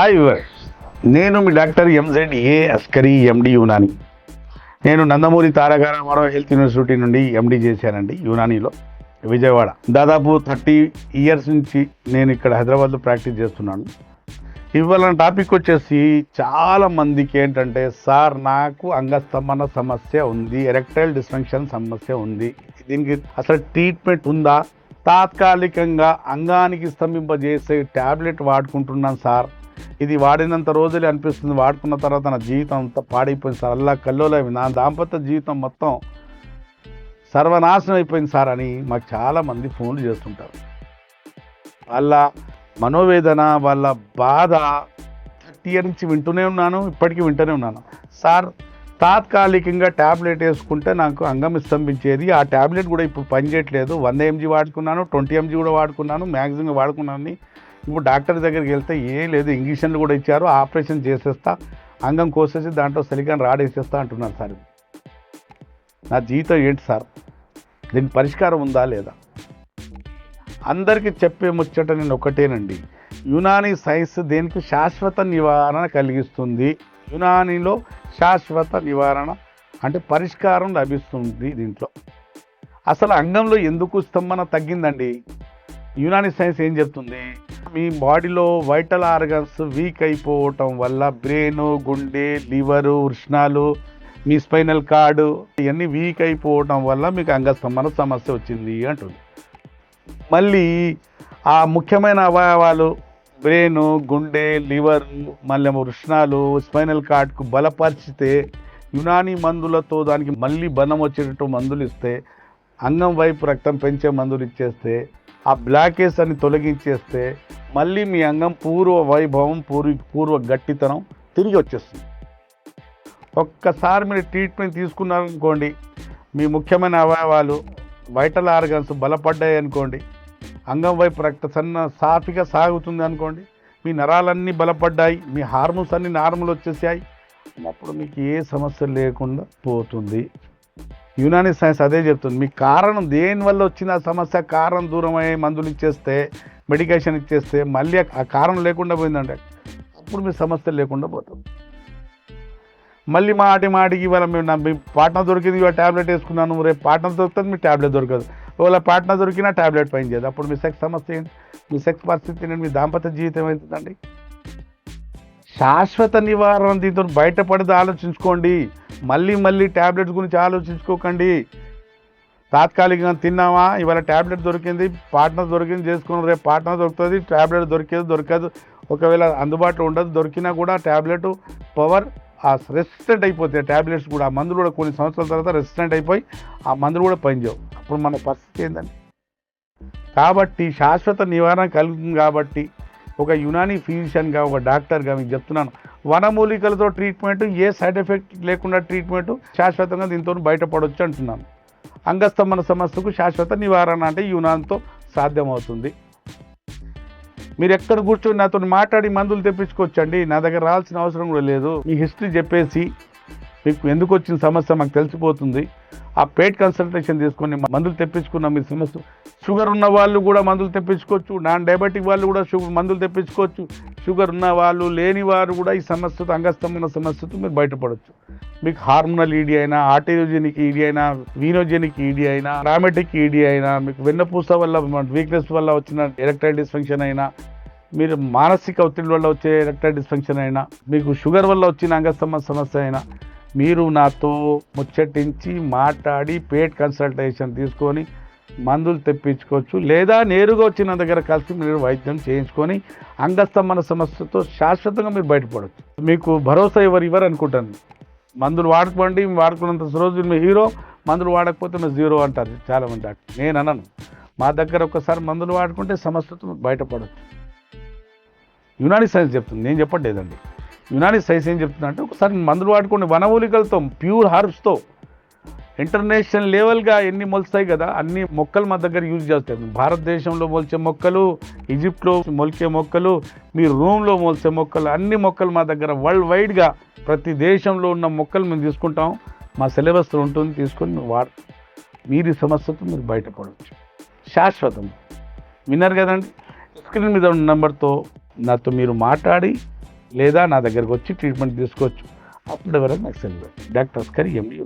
Hi viewers నేను మీ doctor MZ A Askari MD Unani. నేను నందమూరి తారక రామారావు హెల్త్ యూనివర్సిటీ నుండి ఎండి చేశానండి యునానీలో విజయవాడ. దాదాపు థర్టీ ఇయర్స్ నుంచి నేను ఇక్కడ హైదరాబాద్లో ప్రాక్టీస్ చేస్తున్నాను. ఇవాళ టాపిక్ వచ్చేసి చాలా మందికి ఏంటంటే సార్ నాకు అంగస్తంభన సమస్య ఉంది ఎరెక్టైల్ డిస్ఫంక్షన్ సమస్య ఉంది. దీనికి అసలు ట్రీట్మెంట్ ఉందా? తాత్కాలికంగా అంగానికి స్తంభింపజేసే ట్యాబ్లెట్ వాడుకుంటున్నాను సార్. ఇది వాడినంత రోజులే అనిపిస్తుంది. వాడుకున్న తర్వాత నా జీవితం అంతా పాడైపోయింది సార్. అల్లా కల్లోలైంది నా దాంపత్య జీవితం మొత్తం సర్వనాశనం అయిపోయింది సార్ అని మాకు చాలామంది ఫోన్లు చేస్తుంటారు. వాళ్ళ మనోవేదన వాళ్ళ బాధ థర్టీ ఇయర్ నుంచి వింటూనే ఉన్నాను. ఇప్పటికీ వింటూనే ఉన్నాను. సార్ తాత్కాలికంగా ట్యాబ్లెట్ వేసుకుంటే నాకు అంగం స్తంభించేది ఆ ట్యాబ్లెట్ కూడా ఇప్పుడు పనిచేయట్లేదు. వంద ఎంజీ వాడుకున్నాను ట్వంటీ ఎంజీ కూడా వాడుకున్నాను మ్యాక్సిమం వాడుకున్నాను ఇప్పుడు డాక్టర్ దగ్గరికి వెళ్తే ఏం లేదు ఇంజక్షన్లు కూడా ఇచ్చారు ఆపరేషన్ చేసేస్తా అంగం కోసేసి దాంట్లో సిలికాన్ రాడేసేస్తా అంటున్నారు సార్. నా జీతం ఏంటి సార్? దీనికి పరిష్కారం ఉందా లేదా? అందరికీ చెప్పే ముచ్చట నేను ఒకటేనండి. యునానీ సైన్స్ దేనికి శాశ్వత నివారణ కలిగిస్తుంది? యునానీలో శాశ్వత నివారణ అంటే పరిష్కారం లభిస్తుంది దీంట్లో. అసలు అంగంలో ఎందుకు స్తంభన తగ్గిందండి? యునానీ సైన్స్ ఏం చెప్తుంది? మీ బాడీలో వైటల్ ఆర్గన్స్ వీక్ అయిపోవటం వల్ల బ్రెయిన్ గుండె లివరు వృష్ణాలు మీ స్పైనల్ కార్డు ఇవన్నీ వీక్ అయిపోవటం వల్ల మీకు అంగస్తంభన సమస్య వచ్చింది అంటుంది. మళ్ళీ ఆ ముఖ్యమైన అవయవాలు బ్రెయిన్ గుండె లివర్ మళ్ళీ వృష్ణాలు స్పైనల్ కార్డ్కు బలపరిచితే యునానీ మందులతో దానికి మళ్ళీ బలం వచ్చేటట్టు మందులు ఇస్తే అంగం వైపు రక్తం పెంచే మందులు ఇచ్చేస్తే ఆ బ్లాకేజ్ అని తొలగించేస్తే మళ్ళీ మీ అంగం పూర్వ వైభవం పూర్వ పూర్వ గట్టితనం తిరిగి వచ్చేస్తుంది. ఒక్కసారి మీరు ట్రీట్మెంట్ తీసుకున్నారనుకోండి మీ ముఖ్యమైన అవయవాలు వైటల్ ఆర్గన్స్ బలపడ్డాయి అనుకోండి అంగం వైపు రక్త సన్న సాఫీగా సాగుతుంది అనుకోండి మీ నరాలన్నీ బలపడ్డాయి మీ హార్మోన్స్ అన్నీ నార్మల్ వచ్చేసాయి అప్పుడు మీకు ఏ సమస్య లేకుండా పోతుంది. యునాని సైన్స్ అదే చెప్తుంది మీ కారణం దేనివల్ల వచ్చిన సమస్య కారణం దూరమయ్యే మందులు ఇచ్చేస్తే మెడికేషన్ ఇచ్చేస్తే మళ్ళీ ఆ కారణం లేకుండా పోయిందంటే అప్పుడు మీ సమస్య లేకుండా పోతుంది. మళ్ళీ మాటి మాటికి ఇవాళ మేము నా మీ పాటన దొరికింది ఇవాళ ట్యాబ్లెట్ వేసుకున్నాను రేపు పాటన దొరుకుతుంది మీ ట్యాబ్లెట్ దొరకదు. ఒకవేళ పాటన దొరికినా ట్యాబ్లెట్ పని చేయదు. అప్పుడు మీ సెక్స్ సమస్య ఏంటి? మీ సెక్స్ పరిస్థితి ఏంటి? మీ దాంపత్య జీవితం అవుతుందండి శాశ్వత నివారణ దీంతో బయటపడదు ఆలోచించుకోండి. మళ్ళీ మళ్ళీ ట్యాబ్లెట్స్ గురించి ఆలోచించుకోకండి. తాత్కాలికంగా తిన్నామా? ఇవాళ ట్యాబ్లెట్ దొరికింది పార్ట్నర్ దొరికింది చేసుకున్నాం రేపు పార్ట్నర్ దొరుకుతుంది ట్యాబ్లెట్ దొరికేది దొరకదు. ఒకవేళ అందుబాటులో ఉండదు దొరికినా కూడా ట్యాబ్లెట్ పవర్ ఆ రెసిస్టెంట్ అయిపోతాయి. ట్యాబ్లెట్స్ కూడా ఆ మందులు కూడా కొన్ని సంవత్సరాల తర్వాత రెసిస్టెంట్ అయిపోయి ఆ మందులు కూడా పనిచేయవు. అప్పుడు మన పరిస్థితి ఏంటండి కాబట్టి శాశ్వత నివారణ కలుగుతుంది కాబట్టి ఒక యునాని ఫిజిషియన్గా ఒక డాక్టర్గా మీకు చెప్తున్నాను. వనమూలికలతో ట్రీట్మెంట్ ఏ సైడ్ ఎఫెక్ట్ లేకుండా ట్రీట్మెంట్ శాశ్వతంగా దీంతో బయటపడవచ్చు అంటున్నాను. అంగస్తంభన సమస్యకు శాశ్వత నివారణ అంటే యునాన్తో సాధ్యమవుతుంది. మీరు ఎక్కడ కూర్చొని నాతో మాట్లాడి మందులు తెప్పించుకోవచ్చండి నా దగ్గర రావాల్సిన అవసరం కూడా లేదు. మీ హిస్టరీ చెప్పేసి మీకు ఎందుకు వచ్చిన సమస్య మాకు తెలిసిపోతుంది. ఆ పేట్ కన్సల్టేషన్ తీసుకొని మందులు తెప్పించుకున్న మీ సమస్య షుగర్ ఉన్న వాళ్ళు కూడా మందులు తెప్పించుకోవచ్చు నాన్ డయాబెటిక్ వాళ్ళు కూడా షుగర్ మందులు తెప్పించుకోవచ్చు షుగర్ ఉన్న వాళ్ళు లేని వారు కూడా ఈ సమస్యతో అంగస్తంభన సమస్యతో మీరు బయటపడవచ్చు మీకు హార్మోనల్ ఈడీ అయినా ఆటోజెనిక్ ఈడీ అయినా వీనోజెనిక్ ఈడీ అయినా రామెటిక్ ఈడీ అయినా మీకు వెన్నపూస వల్ల వీక్నెస్ వల్ల వచ్చిన ఎలక్ట్రైల్ డిస్ఫంక్షన్ అయినా మీరు మానసిక ఒత్తిడి వల్ల వచ్చే ఎలక్ట్రైల్ డిస్ఫంక్షన్ అయినా మీకు షుగర్ వల్ల వచ్చిన అంగస్తంభన సమస్య అయినా మీరు నాతో ముచ్చటించి మాట్లాడి పేట్ కన్సల్టేషన్ తీసుకొని మందులు తెప్పించుకోవచ్చు లేదా నేరుగా వచ్చిన దగ్గర కలిసి మీరు వైద్యం చేయించుకొని అంగస్తంభన సమస్యతో శాశ్వతంగా మీరు బయటపడవచ్చు మీకు భరోసా ఎవరు ఇవ్వరు అనుకుంటాను. మందులు వాడుకోండి వాడుకున్నంత రోజు మీ హీరో మందులు వాడకపోతే మేము జీరో అంటారు చాలామంది డాక్టర్ నేను అనను. మా దగ్గర ఒకసారి మందులు వాడుకుంటే సమస్యతో బయటపడవచ్చు యునాని సైన్స్ చెప్తుంది. నేను చెప్పట్లేదండి. యునాని సైన్స్ ఏం చెప్తుంది అంటే ఒకసారి మందులు వాడుకోండి వనమూలికలతో ప్యూర్ హర్బ్స్తో ఇంటర్నేషనల్ లెవెల్గా ఎన్ని మొలుస్తాయి కదా అన్ని మొక్కలు మా దగ్గర యూజ్ చేస్తాయి. భారతదేశంలో మొలిచే మొక్కలు ఈజిప్ట్లో మొలికే మొక్కలు మీ రూమ్లో మొలిచే మొక్కలు అన్ని మొక్కలు మా దగ్గర వరల్డ్ వైడ్గా ప్రతి దేశంలో ఉన్న మొక్కలు మేము తీసుకుంటాం. మా సిలబస్లో ఉంటుంది తీసుకొని మేము మీరు ఈ సమస్యతో మీరు బయటపడవచ్చు శాశ్వతం. విన్నారు కదండి? స్క్రీన్ మీద ఉన్న నెంబర్తో నాతో మీరు మాట్లాడి లేదా నా దగ్గరకు వచ్చి ట్రీట్మెంట్ తీసుకోవచ్చు. అప్పటి వరకు నాకు సెలవు. డాక్టర్ అస్కర్ ఎండి